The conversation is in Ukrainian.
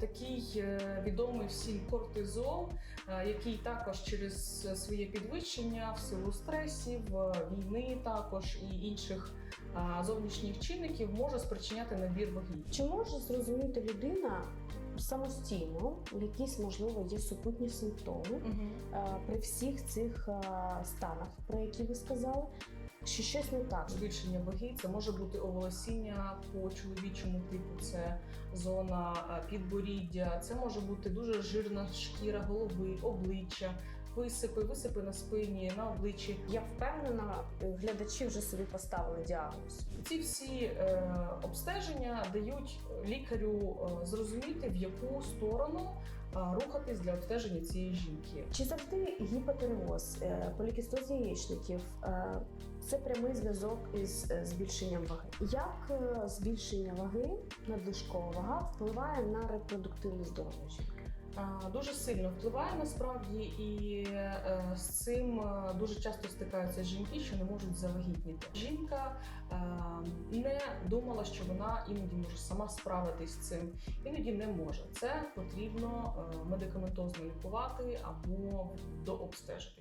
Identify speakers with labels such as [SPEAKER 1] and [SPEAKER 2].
[SPEAKER 1] Такий е, відомий всім кортизол, е, який також через своє підвищення в силу стресів, е, війни також і інших зовнішніх чинників може спричиняти набір ваги.
[SPEAKER 2] Чи може зрозуміти людина самостійно, якісь можливо є супутні симптоми е, при всіх цих станах, про які ви сказали, що щось не так?
[SPEAKER 1] Збільшення ваги це може бути оволосіння по чоловічому типу, це зона підборіддя, це може бути дуже жирна шкіра голови, обличчя, висипи, висипи на спині, на обличчі.
[SPEAKER 2] Я впевнена, глядачі вже собі поставили діагноз.
[SPEAKER 1] Ці всі е, обстеження дають лікарю е, зрозуміти, в яку сторону рухатись для обстеження цієї жінки.
[SPEAKER 2] Чи завжди гіпотереоз, е, полікістоз яєчників е, це прямий зв'язок із е, збільшенням ваги? Як е, збільшення ваги, надлишкова вага впливає на репродуктивне здоров'я жінки?
[SPEAKER 1] Дуже сильно впливає насправді, і е, з цим е, дуже часто стикаються жінки, що не можуть завагітніти. Жінка е, не думала, що вона іноді може сама справитись з цим, іноді не може. Це потрібно медикаментозно лікувати або дообстежитись.